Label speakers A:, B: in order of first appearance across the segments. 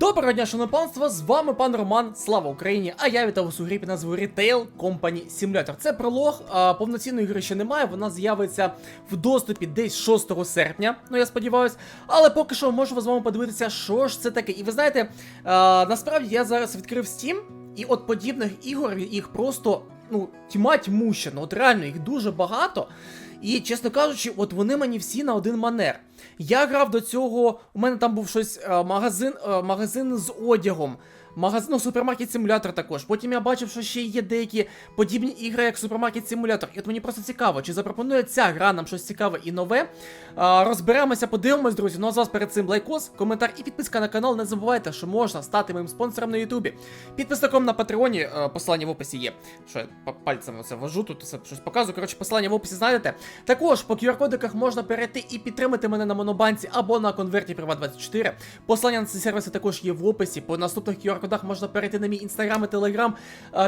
A: Доброго дня, шановне панство, з вами пан Роман, слава Україні! А я вітаю вас у грі під назвою Retail Company Simulator. Це пролог, а, повноцінної гри ще немає, вона з'явиться в доступі десь 6 серпня, ну я сподіваюся. Але поки що можу з вами подивитися, що ж це таке. І ви знаєте, а, насправді я зараз відкрив Steam, і от подібних ігор їх просто ну, тьма тьмуща, ну от реально їх дуже багато. І, чесно кажучи, от вони мені всі на один манер. Я грав до цього, у мене там був щось е, магазин, е, магазин з одягом. Магазин, ну, супермаркет симулятор також. Потім я бачив, що ще є деякі подібні ігри, як супермаркет симулятор. І от мені просто цікаво, чи запропонує ця гра нам щось цікаве і нове. А, розберемося, подивимось, друзі. Ну а з вас перед цим лайкос, коментар і підписка на канал. Не забувайте, що можна стати моїм спонсором на Ютубі. Підписником на Патреоні, е, посилання в описі є. Що я па- пальцем оце вожу, тут все щось показую. Коротше, посилання в описі знайдете. Також по QR-кодиках можна перейти і підтримати мене на монобанці або на конверті Privat24. Посилання на ці сервіси також є в описі. По наступних QR-кодах можна перейти на мій інстаграм і телеграм,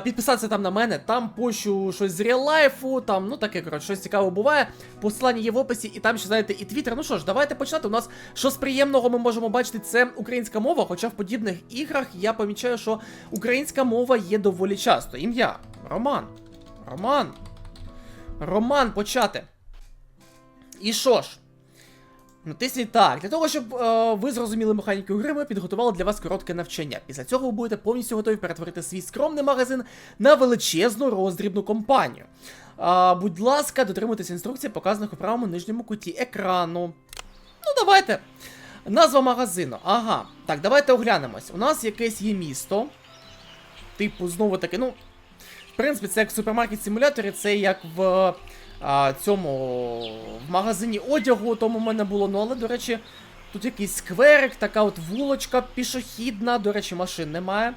A: підписатися там на мене. Там пощу щось з реал-лайфу, там, ну таке, коротше, щось цікаве буває. Посилання є в описі, і там ще знаєте, і твіттер. Ну що ж, давайте починати. У нас що з приємного ми можемо бачити, це українська мова. Хоча в подібних іграх я помічаю, що українська мова є доволі часто. Ім'я Роман. Роман. Роман почати. І що ж? Ну, тисніть так. Для того, щоб е, ви зрозуміли механіку гри, ми підготували для вас коротке навчання. Після цього ви будете повністю готові перетворити свій скромний магазин на величезну роздрібну компанію. А, будь ласка, дотримуйтесь інструкцій, показаних у правому нижньому куті екрану. Ну, давайте. Назва магазину. Ага. Так, давайте оглянемось. У нас якесь є місто. Типу, знову таки, ну. В принципі, це як в супермаркет симуляторі, це як в а, цьому в магазині одягу, тому в мене було. Ну, але, до речі, тут якийсь скверик, така от вулочка пішохідна, до речі, машин немає.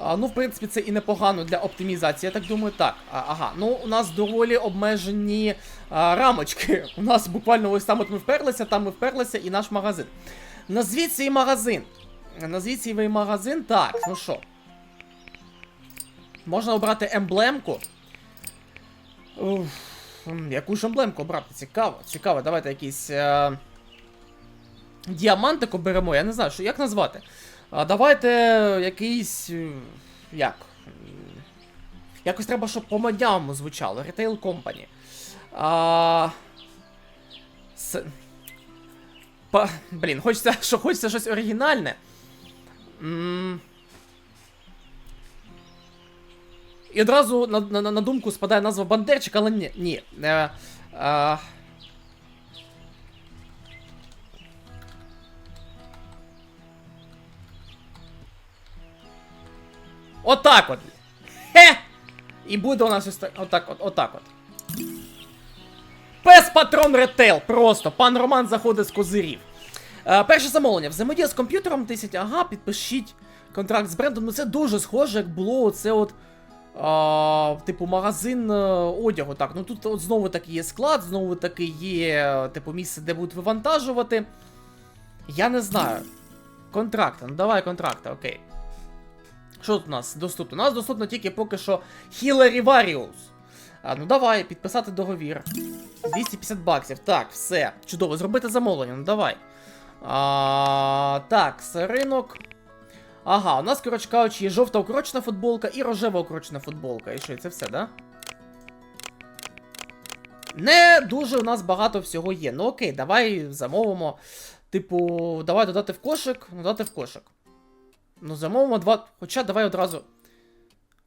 A: А, ну, в принципі, це і непогано для оптимізації, я так думаю. Так, а, ага, ну у нас доволі обмежені а, рамочки. У нас буквально ось там от ми вперлися, там ми вперлися, і наш магазин. Назвіть свій магазин. Назвіть свій магазин. Так, ну що. Можна обрати емблемку. Уф, яку ж емблемку обрати? Цікаво, цікаво, давайте якийсь. Е... Діамантик оберемо, я не знаю, що, як назвати. А, давайте якийсь. е, Як? Якось треба, щоб по моднявому звучало. Retail Company. А... С... Па... Блін, хочеться, що хочеться щось оригінальне. М... І одразу на, на, на думку спадає назва Бандерчик, але ні. ні. Е, е, Отак от. Хе! І буде у нас ось так, отак от, отак от. Пес патрон ретейл, просто. Пан Роман заходить з козирів. Е, перше замовлення. Взаємодія з комп'ютером 10. Ага, підпишіть контракт з брендом. Ну це дуже схоже, як було оце от. Типу, магазин е, одягу. Так, ну тут от знову таки є склад, знову таки є, типу, місце, де будуть вивантажувати. Я не знаю. Контракт, ну давай контракти, окей. Що тут у нас доступно? У нас доступно тільки поки що Various. А, ну давай, підписати договір. 250 баксів. Так, все. Чудово, зробити замовлення, ну давай. А, так, ринок. Ага, у нас, коротше кажучи, є жовта укорочена футболка і рожева укорочена футболка. І що, і це все, да? Не дуже у нас багато всього є. Ну окей, давай замовимо. Типу, давай додати в кошик, додати в кошик. Ну, замовимо два. Хоча давай одразу.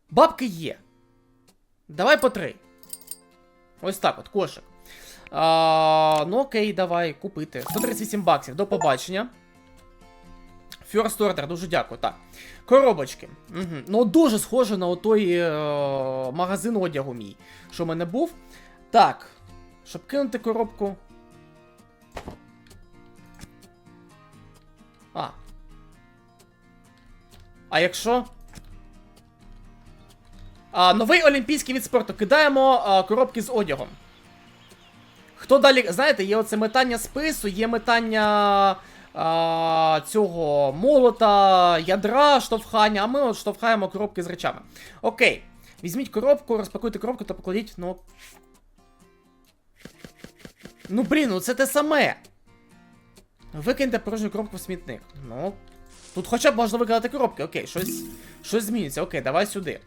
A: Бабки є. Давай по три. Ось так от, кошик. А, ну окей, давай купити. 138 баксів. До побачення. First order, дуже дякую. Так. Коробочки. Угу. Ну, дуже схоже на отой е- магазин одягу мій, що в мене був. Так. Щоб кинути коробку. А. А якщо. А, новий олімпійський від спорту. Кидаємо а, коробки з одягом. Хто далі. Знаєте, є оце метання спису, є метання а, цього молота, ядра, штовхання, а ми от штовхаємо коробки з речами. Окей. Візьміть коробку, розпакуйте коробку та покладіть, ну. Ну блін, ну це те саме. Викиньте порожню коробку в смітник. Ну, Тут хоча б можна викладати коробки, окей, щось, щось зміниться. Окей, давай сюди.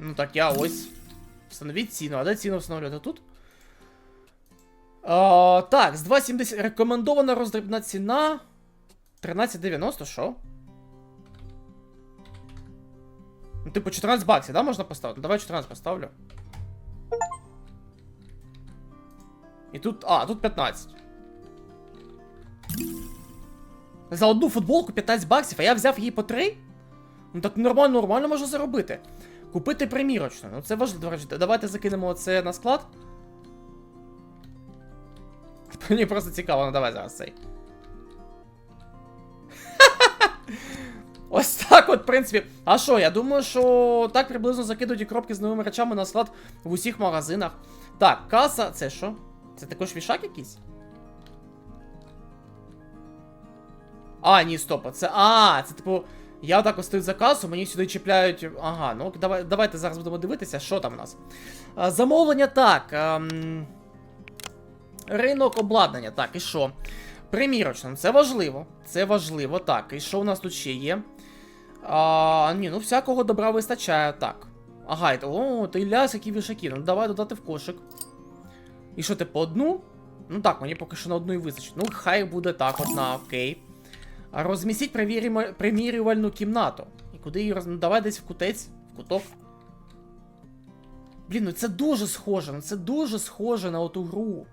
A: Ну так, я ось. Встановіть ціну. А де ціну встановлювати тут? А, так, з 2,70. Рекомендована роздрібна ціна. 13,90, що? Ну, типу, 14 баксів, да, можна поставити? Давай 14 поставлю. І тут. А, тут 15. За одну футболку 15 баксів, а я взяв її по 3? Ну так нормально, нормально можна заробити. Купити примірочну. Ну це важливо, до речі. Давайте закинемо це на склад. Мені просто цікаво, ну давай зараз цей. Ось так от, в принципі. А що, я думаю, що так приблизно закидують і коробки з новими речами на склад в усіх магазинах. Так, каса, це що? Це також вішак якийсь? А, ні, стоп, це. А, це типу. Я отак ось стою за касу, мені сюди чіпляють. Ага, ну давай, давайте зараз будемо дивитися, що там у нас. А, замовлення так. Ем... Ринок обладнання, так, і що? Примірочно, це важливо. Це важливо, так. І що у нас тут ще є? А, Ні, ну всякого добра вистачає, так. Ага, і о, то ляс, які вішаки. Ну давай додати в кошик. І що, ти по одну? Ну так, мені поки що на одну і вистачить. Ну, хай буде так, одна, окей. А Розмістіть примірювальну, кімнату. І куди її роз... Ну, давай десь в кутець, в куток. Блін, ну це дуже схоже, ну це дуже схоже на оту гру.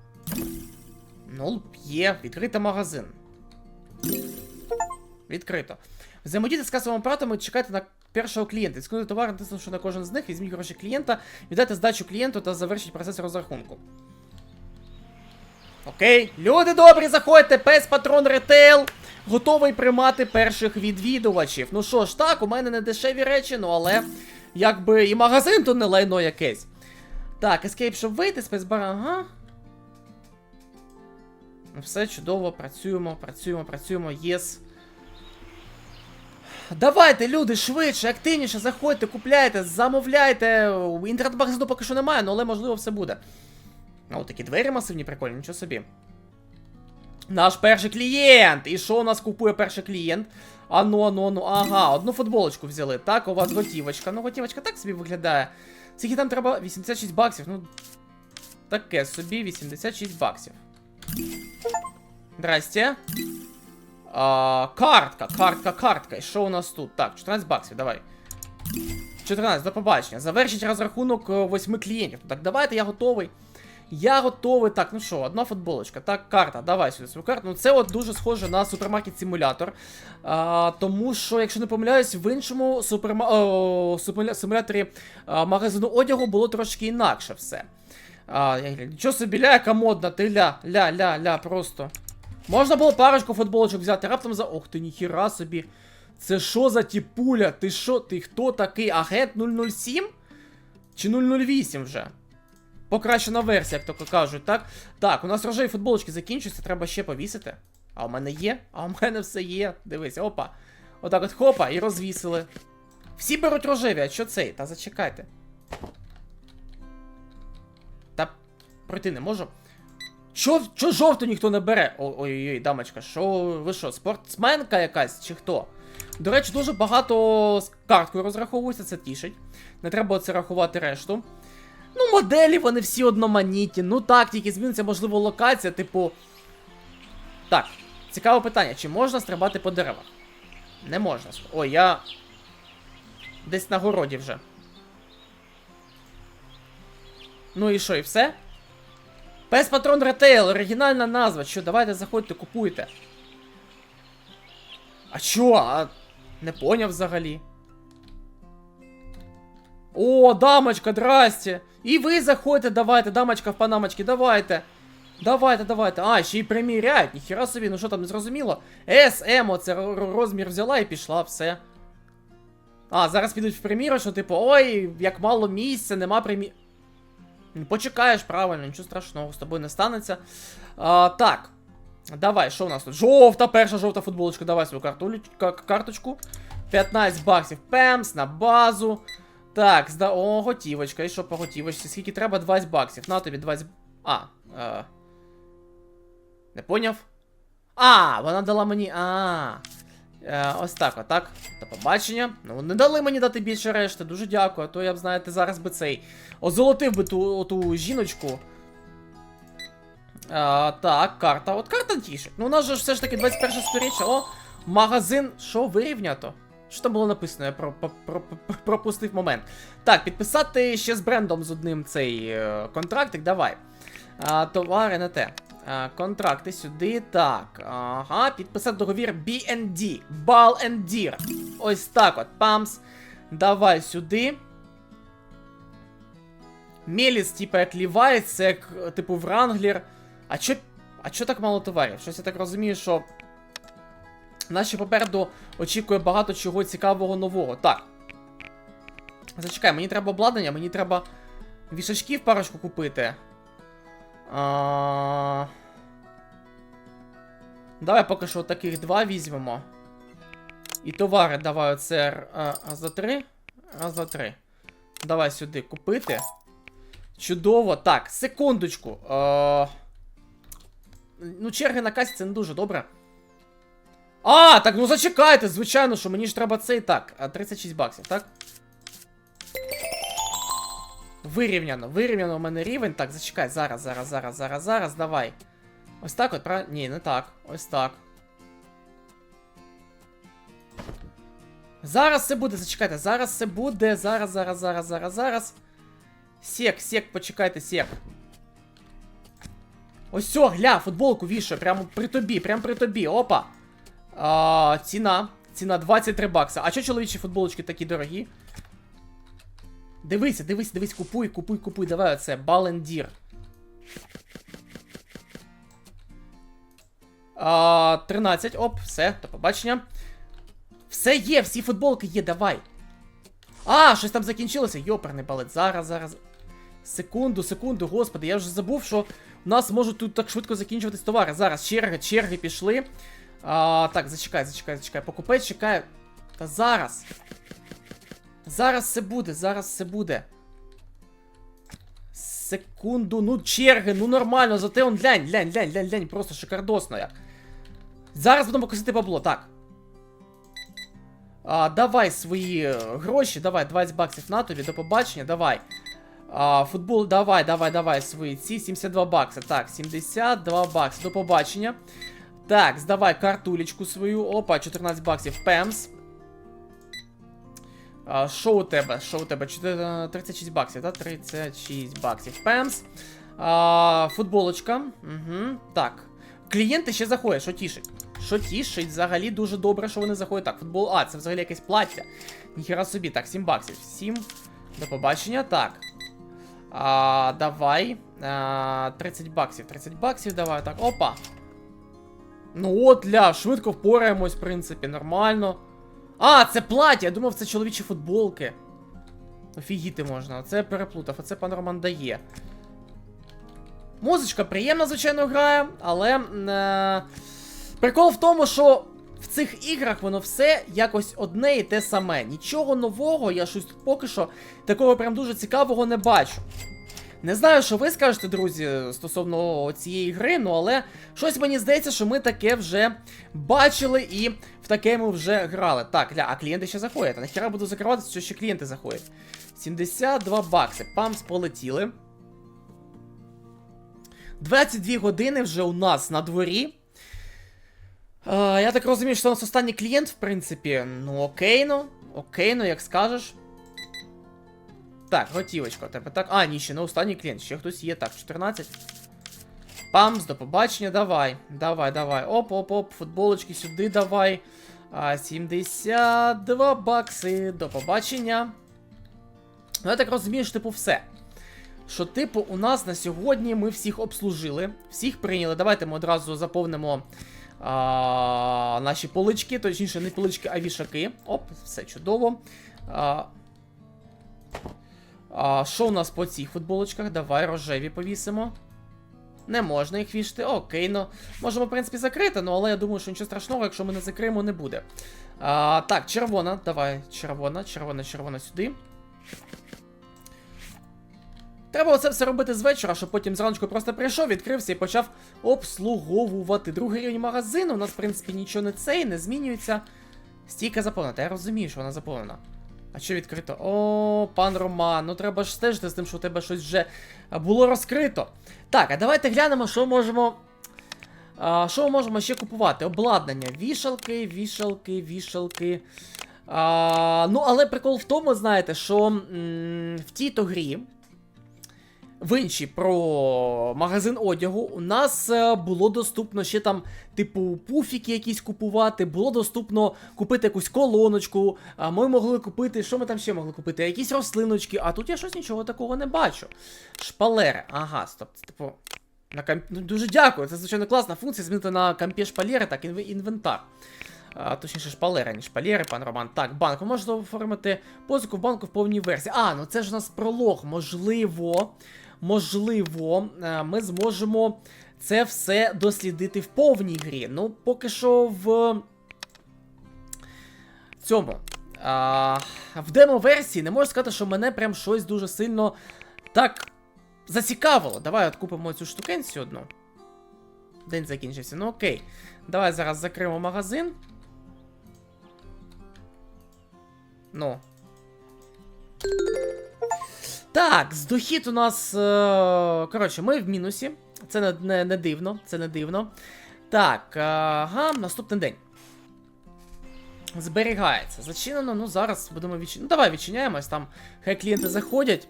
A: Ну, є, відкрито магазин. Відкрито. Взаємодійте з касовими апаратами, чекайте на першого клієнта. Скинути товар, натиснувши на кожен з них, візьміть гроші клієнта, віддайте здачу клієнту та завершіть процес розрахунку. Окей, люди добрі, заходьте, пес патрон ретейл. Готовий приймати перших відвідувачів. Ну що ж, так, у мене не дешеві речі, ну але якби і магазин то не лайно якесь. Так, ескейп, щоб вийти, спецбар, ага. Все чудово, працюємо, працюємо, працюємо, єс. Давайте, люди, швидше, активніше, заходьте, купляйте, замовляйте. Інтернет-магазину поки що немає, ну, але можливо все буде. О, такі двері масивні, прикольні, нічого собі. Наш перший клієнт! І що у нас купує перший клієнт? Ану, ану, ану, ага, одну футболочку взяли. Так, у вас готівочка. Ну, готівочка так собі виглядає. Скільки там треба? 86 баксів. Ну. Таке собі, 86 баксів. Здрасте. А, картка, картка, картка. І що у нас тут? Так, 14 баксів, давай. 14, до побачення. Завершить розрахунок 8 клієнтів. Так, давайте, я готовий. Я готовий. Так, ну що, одна футболочка. Так, карта, давай сюди свою карту. Ну це от дуже схоже на супермаркет-симулятор. Тому що, якщо не помиляюсь, в іншому суперма... о, симуля... симуляторі а, магазину одягу було трошки інакше все. А, я Нічого собі, ля, яка модна, ти ля, ля, ля, ля, просто. Можна було парочку футболочок взяти, раптом за. Ох ти, ніхіра собі. Це що за тіпуля? Ти що? Ти хто такий? Агент 007? Чи 008 вже? Покращена версія, як то кажуть, так? Так, у нас рожеві футболочки закінчуються, треба ще повісити. А у мене є? А у мене все є. Дивись, опа. Отак от хопа і розвісили. Всі беруть рожеві, а що цей? Та зачекайте. Та пройти не можу. Що, що жовту ніхто не бере? Ой-ой-ой, дамочка, що ви що, спортсменка якась чи хто? До речі, дуже багато з карткою розраховується, це тішить. Не треба оце рахувати решту. Ну, моделі вони всі одноманітні. Ну так, тільки зміниться, можливо, локація, типу. Так, цікаве питання: чи можна стрибати по деревах? Не можна. Ой, я. Десь на городі вже. Ну і що, і все? Пес Патрон Ретейл, оригінальна назва. Що, давайте заходьте, купуйте. А чо? А не поняв взагалі. О, дамочка, здрасте. І ви заходьте, давайте, дамочка в панамочці, давайте. Давайте, давайте. А, ще й приміряють. Ніхіра собі, ну що там не зрозуміло. С, М, оце розмір взяла і пішла, все. А, зараз підуть в примірочну, типу, ой, як мало місця, нема примір. Почекаєш, правильно, нічого страшного з тобою не станеться. А, Так. Давай, що у нас тут? Жовта, перша жовта футболочка. Давай свою картулю, карточку. 15 баксів пемс на базу. Так, зда... О, готівочка. І що по готівочці? Скільки треба? 20 баксів. На тобі 20. А. Е... Не поняв? А, вона дала мені. А. Е, ось так, отак. До побачення. Ну, не дали мені дати більше решти. Дуже дякую. А то я б, знаєте, зараз би цей. Озолотив би ту оту жіночку. А, так, карта. От карта тішить. Ну, у нас же все ж таки 21 сторіччя. О, магазин. Що вирівнято? Що там було написано? Я про, про, про, про- пропустив момент. Так, підписати ще з брендом з одним цей е, контрактик. Давай. А, товари на те. А, контракти сюди. Так. Ага, підписати договір BND. Ball and Deer. Ось так от. Памс. Давай сюди. Меліс, типа, як Лівайс, як, е, типу, Вранглер. А чо, а чо так мало товарів? Щось я так розумію, що. Нас ще попереду очікує багато чого цікавого нового. Так. Зачекай, мені треба обладнання, мені треба вішачків парочку купити. А... Давай поки що таких два візьмемо. І товари давай оце раз за три. Раз за три. Давай сюди купити. Чудово. Так, секундочку. А... Ну, черги на касі це не дуже добре. А, так ну зачекайте, звичайно, що мені ж треба цей так. 36 баксів, так? Вирівняно, вирівняно у мене рівень. Так, зачекай, зараз, зараз, зараз, зараз, зараз, давай. Ось так от, правильно? Ні, не так. Ось так. Зараз це буде, зачекайте, зараз це буде. Зараз, зараз, зараз, зараз, зараз. Сек, сек, почекайте, сек. Ось все, гля, футболку вішаю, прямо при тобі, прямо при тобі. Опа. А, ціна. Ціна 23 бакса. А чого чоловічі футболочки такі дорогі? Дивися, дивись, дивись, купуй, купуй, купуй. Давай оце. Балендір. А, 13. Оп, все, до побачення. Все є, всі футболки є, давай. А, щось там закінчилося. Йоперний балет. Зараз, зараз. Секунду, секунду, господи, я вже забув, що у нас можуть тут так швидко закінчуватись товари. Зараз черги, черги пішли. А, так, зачекай, зачекай, зачекай. Покупець чекає. Та зараз. Зараз все буде, зараз все буде. Секунду, ну черги, ну нормально, зате он глянь, глянь, глянь, глянь, глянь, просто шикардосно як. Зараз будемо косити бабло, так. А, давай свої е, гроші, давай, 20 баксів на тобі, до побачення, давай. А, футбол, давай, давай, давай свої ці 72 бакси. Так, 72 бакси, до побачення. Так, здавай картулечку свою. Опа, 14 баксів. Пемс. Що у тебе? Що у тебе? 36 баксів, так? 36 баксів. Пемс. А, футболочка. Угу. Так. Клієнти ще заходять, що тішить. Що тішить, взагалі дуже добре, що вони заходять. Так, футбол. А, це взагалі якесь плаття. Ніхера собі. Так, 7 баксів. 7. До побачення. Так. А, давай. А, 30 баксів. 30 баксів, давай. Так, опа. Ну от, ля, швидко впораємось, в принципі, нормально. А, це плаття! Я думав, це чоловічі футболки. Офігіти можна, оце я переплутав, оце пан Роман дає. Музичка приємно, звичайно, грає, але. Е... Прикол в тому, що в цих іграх воно все якось одне і те саме. Нічого нового, я щось поки що такого прям дуже цікавого не бачу. Не знаю, що ви скажете, друзі, стосовно цієї гри, ну але щось мені здається, що ми таке вже бачили і в таке ми вже грали. Так, ля, а клієнти ще заходять. А нахіра буду закриватися, що ще клієнти заходять. 72 бакси. Памс полетіли. 22 години вже у нас на дворі. Е, я так розумію, що у нас останній клієнт, в принципі. Ну окей, ну. Окей, ну як скажеш. Так, готівочка тебе. Так. А, ні, ще не останній клієнт. Ще хтось є. Так, 14. Памс, до побачення, давай. Давай, давай. Оп-оп-оп, футболочки сюди давай. А, 72 бакси. До побачення. Ну, я так розумію, що типу все. Що, типу, у нас на сьогодні ми всіх обслужили, всіх прийняли. Давайте ми одразу заповнимо а, наші полички, точніше, не полички, а вішаки. Оп, все чудово. А, а, Що у нас по цих футболочках? Давай рожеві повісимо. Не можна їх вішати. Окей, ну. Можемо, в принципі, закрити, ну але я думаю, що нічого страшного, якщо ми не закриємо, не буде. А, Так, червона. Давай, червона, червона, червона сюди. Треба оце все робити з вечора, щоб потім зранку просто прийшов, відкрився і почав обслуговувати. Другий рівень магазину. У нас, в принципі, нічого не цей, не змінюється. Стійка заповнена. Я розумію, що вона заповнена. А що відкрито? О, пан Роман, ну треба ж стежити з тим, що у тебе щось вже було розкрито. Так, а давайте глянемо, що можемо. А, що ми можемо ще купувати? Обладнання. Вішалки, вішалки, вішалки. А, ну, але прикол в тому, знаєте, що м, в тій-то грі. В іншій про магазин одягу у нас е, було доступно ще там, типу, пуфіки якісь купувати, було доступно купити якусь колоночку. Ми могли купити, що ми там ще могли купити? Якісь рослиночки, а тут я щось нічого такого не бачу. Шпалери. Ага, стоп. це, Типу. На комп... ну, дуже дякую. Це звичайно класна функція змінити на компі шпалери, так, інв... інвентар. А, точніше, шпалери, не шпалери, пан Роман. Так, банк. Ви можете оформити позику в банку в повній версії. А, ну це ж у нас пролог. Можливо, можливо, е, ми зможемо це все дослідити в повній грі. Ну, поки що в цьому. А, в демо-версії не можу сказати, що мене прям щось дуже сильно так зацікавило. Давай от купимо цю штукенцію одну. День закінчився. Ну окей. Давай зараз закриємо магазин. Ну. Так, з дохід у нас. Е коротше, ми в мінусі. Це не, не, не дивно, це не дивно. Так, ага, наступний день. Зберігається. Зачинено, ну зараз будемо відчиняти. Ну, давай відчиняємось, там хай клієнти заходять.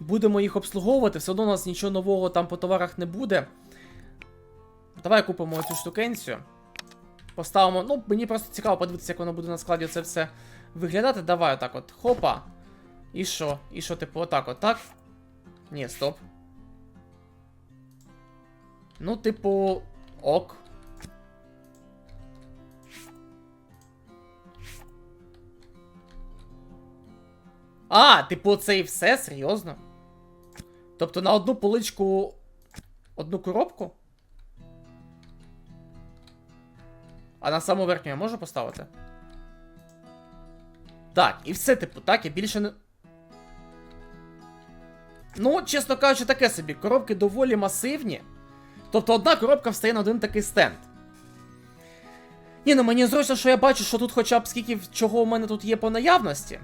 A: Будемо їх обслуговувати, все одно у нас нічого нового там по товарах не буде. Давай купимо цю штукенцію. Поставимо. Ну, мені просто цікаво подивитися, як воно буде на складі це все виглядати. Давай отак от. Хопа. І що? І що, типу, отак, отак? Ні, стоп. Ну, типу, ок. А, типу, це і все? Серйозно? Тобто на одну поличку одну коробку? А на саму верхню я можу поставити? Так, і все, типу, так, я більше не. Ну, чесно кажучи, таке собі. Коробки доволі масивні. Тобто одна коробка встає на один такий стенд. Ні, ну мені зручно, що я бачу, що тут хоча б скільки чого у мене тут є по наявності.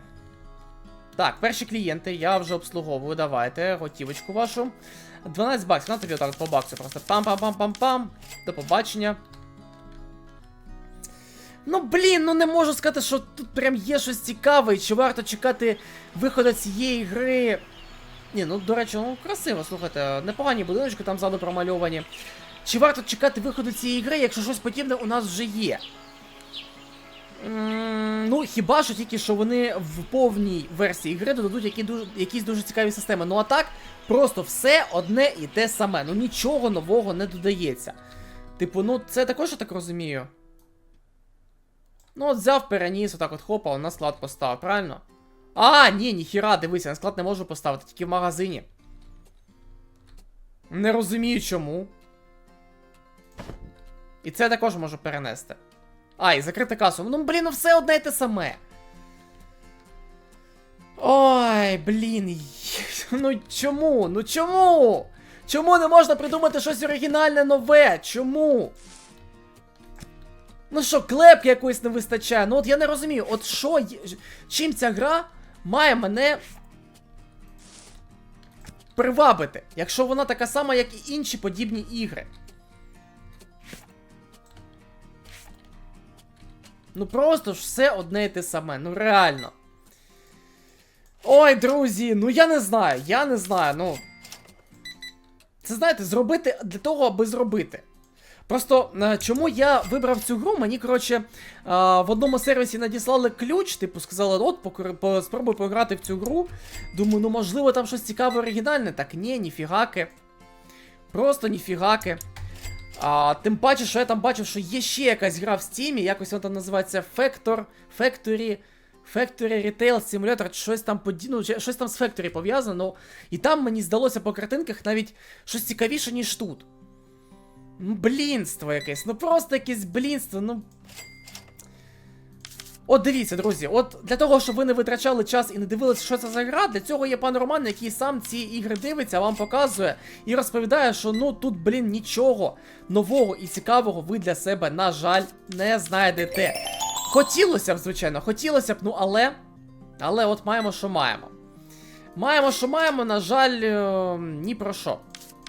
A: Так, перші клієнти, я вже обслуговую. Давайте, готівочку вашу. 12 баксів, на тобі отак по баксу просто. Пам-пам-пам-пам-пам. До побачення. Ну, блін, ну не можу сказати, що тут прям є щось цікаве, чи варто чекати виходу цієї гри. Ні, ну до речі, ну красиво, слухайте, непогані будиночки там ззаду промальовані. Чи варто чекати виходу цієї гри, якщо щось подібне у нас вже є? М, Ну, хіба що тільки що вони в повній версії гри додадуть які дуже, якісь дуже цікаві системи. Ну а так, просто все одне і те саме. Ну нічого нового не додається. Типу, ну це також я так розумію. Ну, от взяв, переніс, отак от хопа, на склад поставив, правильно? А, ні, ніхіра, дивися, на склад не можу поставити, тільки в магазині. Не розумію чому. І це також можу перенести. А, і закрити касу. Ну, блін, ну все одне й те саме. Ой, блін. Ну чому? Ну чому? Чому не можна придумати щось оригінальне нове? Чому? Ну що, клепки якоїсь не вистачає. Ну от я не розумію, от що є- чим ця гра має мене привабити, якщо вона така сама, як і інші подібні ігри. Ну просто ж все одне і те саме, ну реально. Ой, друзі, ну я не знаю, я не знаю, ну. Це знаєте, зробити для того, аби зробити. Просто е, чому я вибрав цю гру? Мені, коротше, е, в одному сервісі надіслали ключ, типу, сказали, от, по, спробуй пограти в цю гру. Думаю, ну можливо там щось цікаве оригінальне. Так ні, ніфігаки. Просто ніфігаки. А, тим паче, що я там бачив, що є ще якась гра в стімі, якось вона там називається Factor, Factory, Factory Retail Simulator, щось там поді... ну, щось там з Factory пов'язано. І там мені здалося по картинках навіть щось цікавіше, ніж тут. Блінство якесь, ну просто якесь блінство, ну. От дивіться, друзі, от для того, щоб ви не витрачали час і не дивилися, що це за гра, для цього є пан Роман, який сам ці ігри дивиться, вам показує і розповідає, що ну тут, блін, нічого нового і цікавого ви для себе, на жаль, не знайдете. Хотілося б, звичайно, хотілося б, ну але. Але от маємо, що маємо. Маємо, що маємо, на жаль, е, ні про що.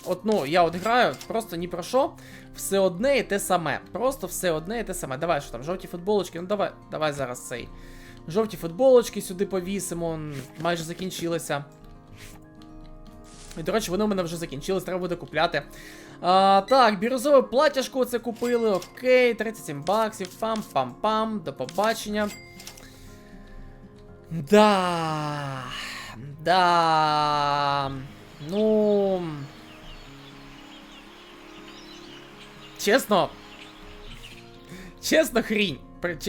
A: От, ну, я от граю, просто ні про що. Все одне і те саме. Просто все одне і те саме. Давай, що там, жовті футболочки. Ну давай, давай зараз цей. Жовті футболочки сюди повісимо. Майже закінчилися. І, до речі, вони у мене вже закінчились, треба буде купляти. А, так, бірюзове платяшко це купили. Окей, 37 баксів. Пам-пам-пам. До побачення. Да. Да. Ну. Чесно. Чесно, хрінь.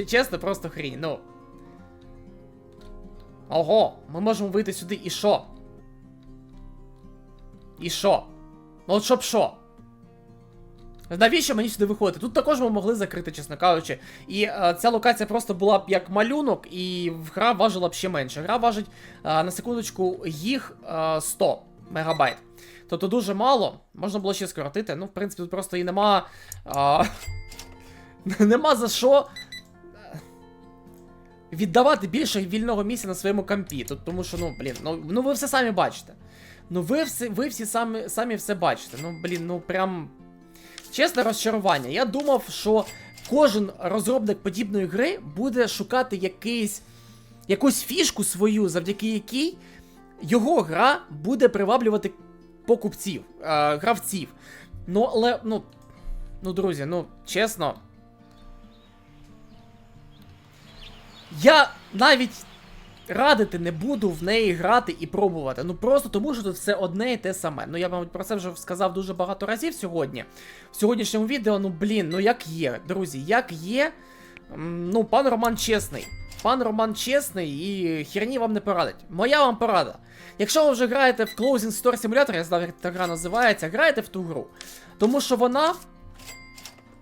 A: Чесно, просто хрінь. Ну. Ого, ми можемо вийти сюди і що? І що? Ну от щоб що? Навіщо мені сюди виходити? Тут також ми могли закрити, чесно кажучи. І е, ця локація просто була б як малюнок, і гра важила б ще менше. Гра важить е, на секундочку їх е, 100 мегабайт. Тобто дуже мало. Можна було ще скоротити. Ну, в принципі, тут просто і нема. А... нема за що. е, Віддавати більше вільного місця на своєму компі. Тут, тому що, ну, блін, ну, ну ви все самі бачите. Ну ви всі, ви всі самі, самі все бачите. Ну, блін, ну прям. Чесне розчарування. Я думав, що кожен розробник подібної гри буде шукати якийсь, якусь фішку свою, завдяки якій його гра буде приваблювати покупців, е, гравців. Ну, але, ну. Ну, друзі, ну, чесно. Я навіть радити не буду в неї грати і пробувати. Ну просто тому, що тут все одне і те саме. Ну я, мабуть, про це вже сказав дуже багато разів сьогодні. В сьогоднішньому відео, ну блін, ну як є, друзі, як є. Ну, пан Роман чесний. Пан Роман чесний і херні вам не порадить. Моя вам порада. Якщо ви вже граєте в Closing Store Simulator, я знав, як та гра називається, граєте в ту гру. Тому що вона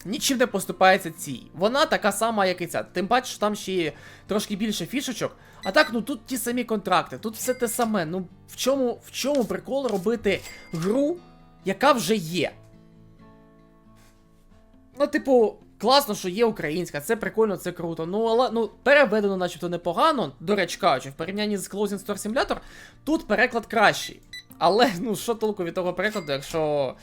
A: нічим не поступається цій. Вона така сама, як і ця. Тим паче, що там ще є трошки більше фішечок. А так, ну тут ті самі контракти, тут все те саме. Ну в чому, в чому прикол робити гру, яка вже є? Ну, типу, класно, що є українська, це прикольно, це круто. Ну, але ну, переведено, начебто, непогано. До речі, кажучи, в порівнянні з Closing Store Simulator, тут переклад кращий. Але, ну, що толку від того перекладу, якщо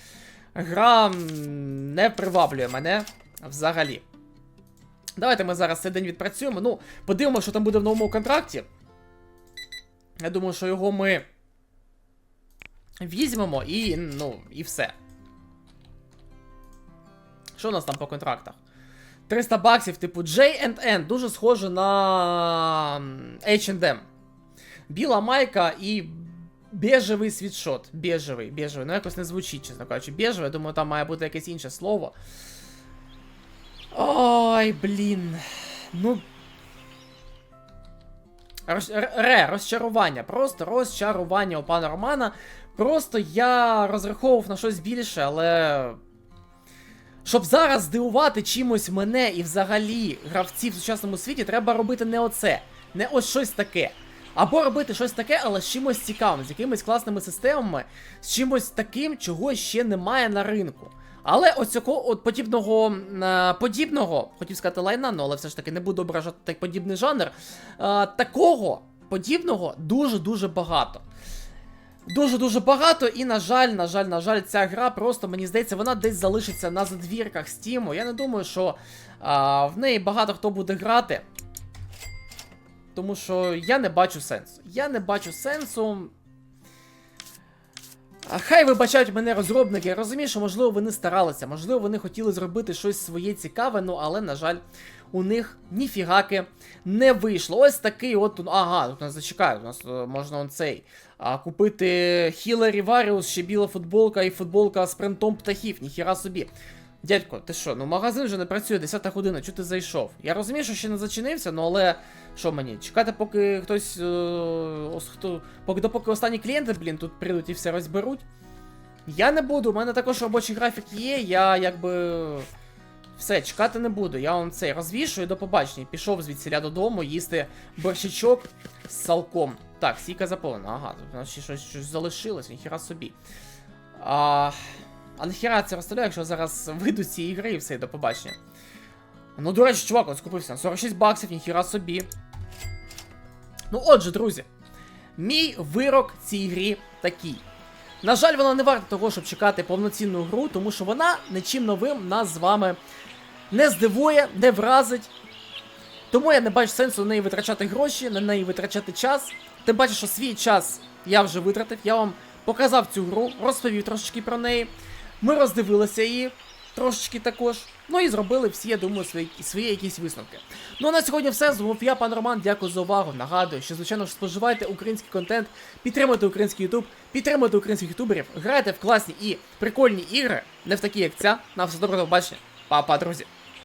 A: гра не приваблює мене взагалі. Давайте ми зараз цей день відпрацюємо. Ну, подивимося, що там буде в новому контракті. Я думаю, що його ми візьмемо і, ну, і все. Що у нас там по контрактах? 300 баксів, типу J&N, дуже схоже на H&M. Біла майка і бежевий світшот. Бежевий, бежевий. Ну якось не звучить, чесно кажучи. Бежевий, я думаю, там має бути якесь інше слово. Ой, блін. Ну. Ре, розчарування. Просто розчарування у пана Романа. Просто я розраховував на щось більше, але. Щоб зараз здивувати чимось мене і взагалі гравців в сучасному світі, треба робити не оце, не ось щось таке. Або робити щось таке, але з чимось цікавим, з якимись класними системами, з чимось таким, чого ще немає на ринку. Але ось цього от подібного е, подібного, хотів сказати лайна, ну але все ж таки не буду ображати подібний жанр. е, такого подібного дуже-дуже багато. Дуже-дуже багато, і, на жаль, на жаль, на жаль, ця гра просто, мені здається, вона десь залишиться на задвірках Стіму. Я не думаю, що а, в неї багато хто буде грати. Тому що я не бачу сенсу. Я не бачу сенсу. Хай вибачають мене розробники, я розумію, що можливо вони старалися, можливо, вони хотіли зробити щось своє цікаве, ну але, на жаль, у них ніфігаки не вийшло. Ось такий от. Ага, тут нас зачекають, у нас е, можна он цей. А, купити Хіларі Варіус, ще біла футболка і футболка з принтом птахів, ніхіра собі. Дядько, ти що, ну магазин вже не працює 10 година, чого ти зайшов? Я розумію, що ще не зачинився, ну але що мені? Чекати, поки хтось. Е, ос- хто, поки допоки останні клієнти, блін, тут прийдуть і все розберуть. Я не буду, у мене також робочий графік є, я якби. Все, чекати не буду. Я вам цей розвішую до побачення. Пішов звідсіля додому їсти борщичок з салком. Так, сіка заповнена. Ага, тут у нас ще щось, щось залишилось, ніхіра собі. А, а нахіра це розставляю, якщо зараз вийду з цієї гри і все, до побачення. Ну, до речі, чувак, от скупився на 46 баксів, ніхіра собі. Ну, отже, друзі, мій вирок цій грі такий. На жаль, вона не варта того, щоб чекати повноцінну гру, тому що вона нічим новим нас з вами не здивує, не вразить. Тому я не бачу сенсу на неї витрачати гроші, на неї витрачати час. Тим паче, що свій час я вже витратив, я вам показав цю гру, розповів трошечки про неї. Ми роздивилися її трошечки також. Ну і зробили всі, я думаю, свої, свої якісь висновки. Ну а на сьогодні все. З я, пан Роман. Дякую за увагу. Нагадую, що звичайно ж споживайте український контент, підтримуйте український ютуб, підтримуйте українських ютуберів, грайте в класні і прикольні ігри, не в такі, як ця. На все добре, до побачення. Па-па, друзі.